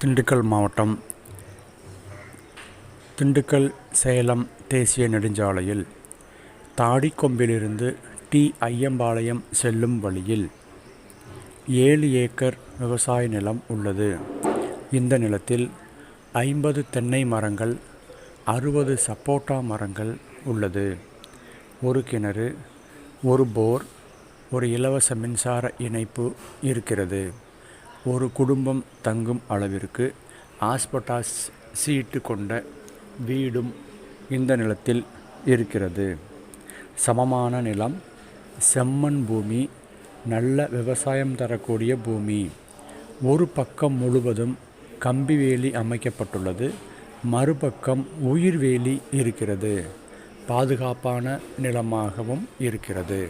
திண்டுக்கல் மாவட்டம் திண்டுக்கல் சேலம் தேசிய நெடுஞ்சாலையில் தாடிக்கொம்பிலிருந்து டி ஐயம்பாளையம் செல்லும் வழியில் ஏழு ஏக்கர் விவசாய நிலம் உள்ளது. இந்த நிலத்தில் ஐம்பது தென்னை மரங்கள் அறுபது சப்போட்டா மரங்கள் உள்ளது. ஒரு கிணறு ஒரு போர் ஒரு இலவச மின்சார இணைப்பு இருக்கிறது. ஒரு குடும்பம் தங்கும் அளவிற்கு ஆஸ்பட்டாஸ் சீட்டு கொண்ட வீடும் இந்த நிலத்தில் இருக்கிறது. சமமான நிலம் செம்மண் பூமி நல்ல விவசாயம் தரக்கூடிய பூமி. ஒரு பக்கம் முழுவதும் கம்பி வேலி அமைக்கப்பட்டுள்ளது மறுபக்கம் உயிர் வேலி இருக்கிறது. பாதுகாப்பான நிலமாகவும் இருக்கிறது.